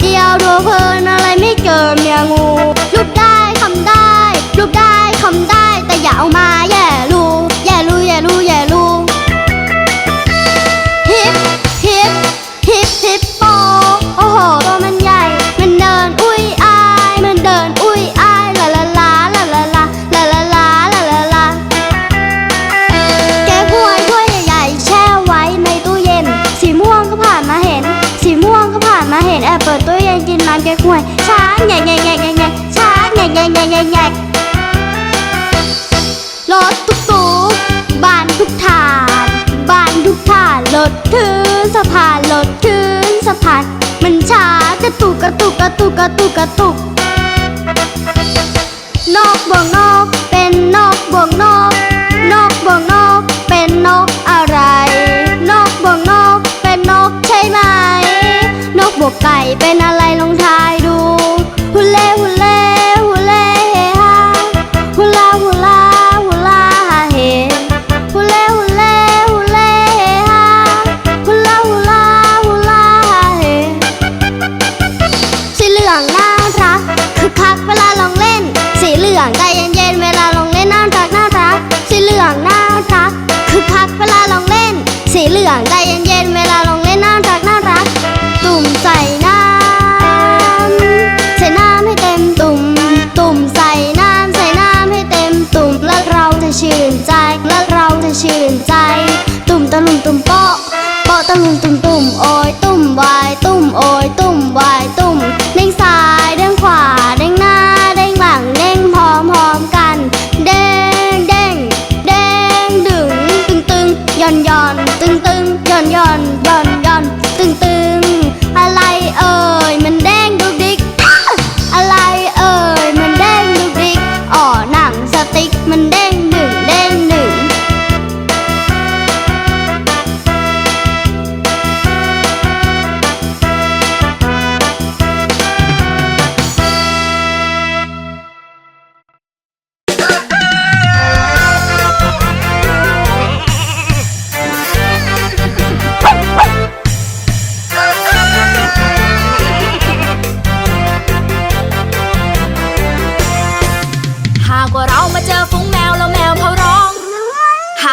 เดียวดูเพลิน แยกห้วยช้างแยกแยกแยกแยกแยกช้างแยกแยกแยกแยกแยกรถทุกตู้บ้านทุกฐานบ้านทุกฐานรถถึงสะพานรถถึงสะพานมันช้ากะตุกกระตุกกระตุกกระตุกกระตุกนอกบ่ง ลืองน่ารักคือพักเวลาลองเล่น สีเหลืองใจเย็นๆเวลาลองเล่นน่ารักน่ารัก สีเหลืองน่ารักคือพักเวลาลองเล่น สีเหลืองใจเย็นๆเวลาลอง ตะลุมตุ้มตุ้มโอยตุ้มวายตุ้มโอยตุ้มวายตุ้มเด้งซ้ายเด้งขวาเด้งหน้าเด้งหลังเด้งพร้อมพร้อมกันเด้งเด้งเด้งดึงตึงตึงย่อนย่อนตึงตึงย่อนย่อนย่อน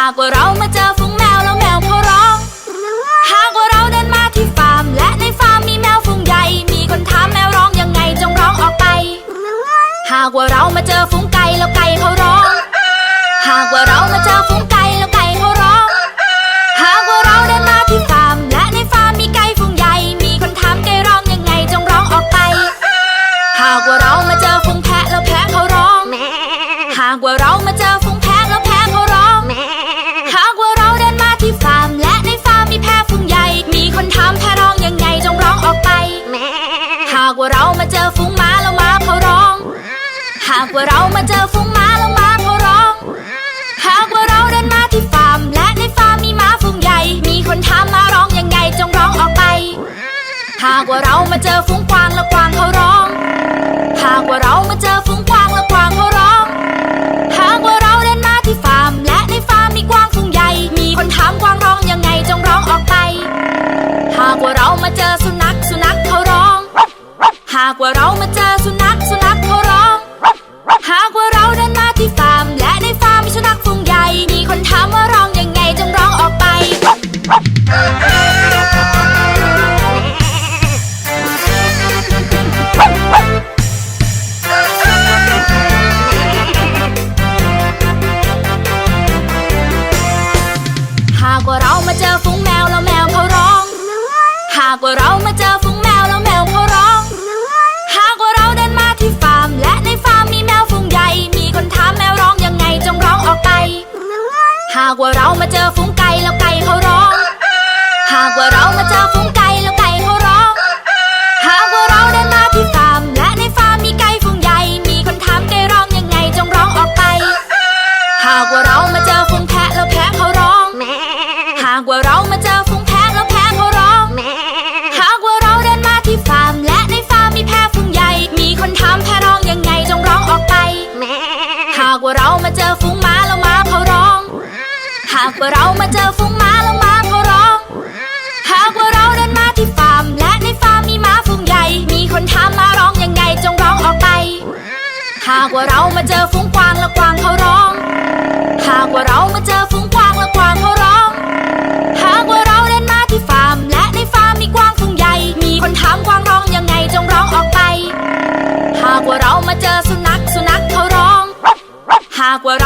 ากว่าเรามาเจอฝูงแมวแล้วแมวเขาร้อง หากว่าเราเดินมาที่ฟาร์ม และในฟาร์มมีแมวฝูงใหญ่ มีคนถามแมวร้องยังไงจงร้องออกไป หากว่าเรามาเจอฝูงไก่แล้วไก่เขาร้อง หากว่าเรามาเจอฝูงากว่าเรามาเจอฝูงม้าแล้วม้าเขาร้อง หากว่าเรามาเจอฝูงม้าแล้วม้าเขาร้อง หากว่าเราเดินมาที่ฟาร์ม และในฟาร์มมีม้าฝูงใหญ่ มีคนทามมาร้องยังไงจงร้องออกไป หากว่าเรามาเจอฝูงควางแล้วควางเขาร้อง หากว่าเรามาเจอากว่าเรามาเจ ว่าเรามาเจอฝูงม้าแล้วม้าก็ร้อง หากว่าเราเดินมาที่ฟาร์ม และในฟาร์มมีม้าฝูงใหญ่ มีคนถามมาร้องยังไงจงร้องออกไป หากว่าเรามาเจอฝูงกวางแล้วกวางเขาร้อง หากว่าเรามาเจอฝูงกวางแล้วกวางเขาร้อง หากว่าเราเดินมาที่ฟาร์ม และในฟาร์มมีกวางฝูงใหญ่ มีคนถามกวางร้องยังไงจงร้องออกไป หากว่าเรามาเจอสุนัขสุนัขเขาร้อง หากว่าเรา